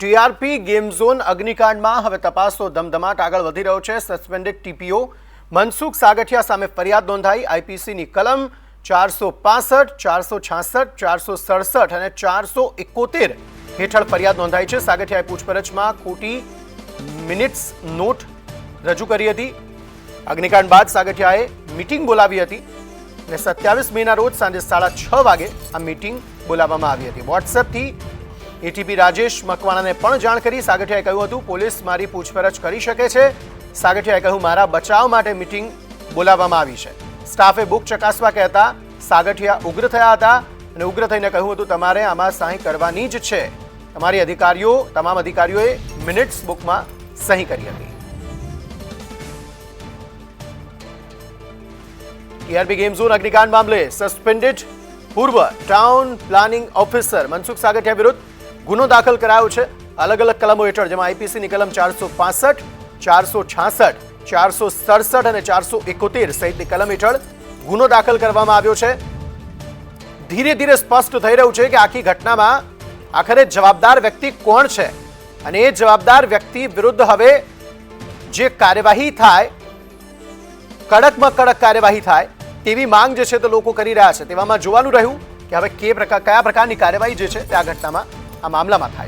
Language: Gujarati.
ટીઆરપી ગેમ ઝોન અગ્નિકાંડમાં હવે તપાસનો ધમધમાટ આગળ વધી રહ્યો છે. સસ્પેન્ડેડ ટીપીઓ મનસુખ સાગઠિયા સામે ફરિયાદ નોંધાઈ. આઈપીસીની કલમ ચારસો પાસઠ, ચારસો છાસઠ, ચારસો સડસઠ અને ચારસો એકોતેર હેઠળ ફરિયાદ નોંધાઈ છે. સાગઠિયાએ પૂછપરછમાં ખોટી મિનિટ્સ નોટ રજૂ કરી હતી. અગ્નિકાંડ બાદ સાગઠિયાએ મિટિંગ બોલાવી હતી અને સત્યાવીસ મેના રોજ સાંજે સાડા છ વાગે આ મિટિંગ બોલાવવામાં આવી હતી. વોટ્સએપથી એટીપી રાજેશ મકવાણાને પણ જાણ કરી સાગઠિયાએ કહ્યું હતું, પોલીસ મારી પૂછપરછ કરી શકે છે. સાગઠિયાએ કહ્યું, મારા બચાવ માટે મીટિંગ બોલાવવામાં આવી છે. સ્ટાફે બુક ચકાસવા કહેતા સાગઠિયા ઉગ્ર થયા હતા અને ઉગ્ર થઈને કહ્યું હતું, તમારે આમાં સહી કરવાની જ છે. તમારી અધિકારીઓ, તમામ અધિકારીઓએ મિનિટ્સ બુકમાં સહી કરી હતી. ટીઆરબી ગેમ ઝોન અગ્નિકાંડ મામલે સસ્પેન્ડેડ પૂર્વ town planning officer Mansukh Sagathiya વિરુદ્ધ ગુનો દાખલ કરાયો છે. અલગ અલગ કલમો હેઠળ, જેમાં આઈપીસીની કલમ ચારસો પાસઠ, ચારસો છાસઠ, ચારસો સડસઠ અને ચારસો એકોતેર સહિતની કલમ હેઠળ ગુનો દાખલ કરવામાં આવ્યો છે. ધીરે ધીરે સ્પષ્ટ થઈ રહ્યું છે કે આખી ઘટનામાં આખરે જવાબદાર વ્યક્તિ કોણ છે? અને એ જવાબદાર વ્યક્તિ વિરુદ્ધ હવે જે કાર્યવાહી થાય, કડકમાં કડક કાર્યવાહી થાય, તેવી માંગ જે છે તે લોકો કરી રહ્યા છે. તેવામાં જોવાનું રહ્યું કે હવે કે પ્રકાર, કયા પ્રકારની કાર્યવાહી જે છે તે આ ઘટનામાં આ મામલામાં થાય.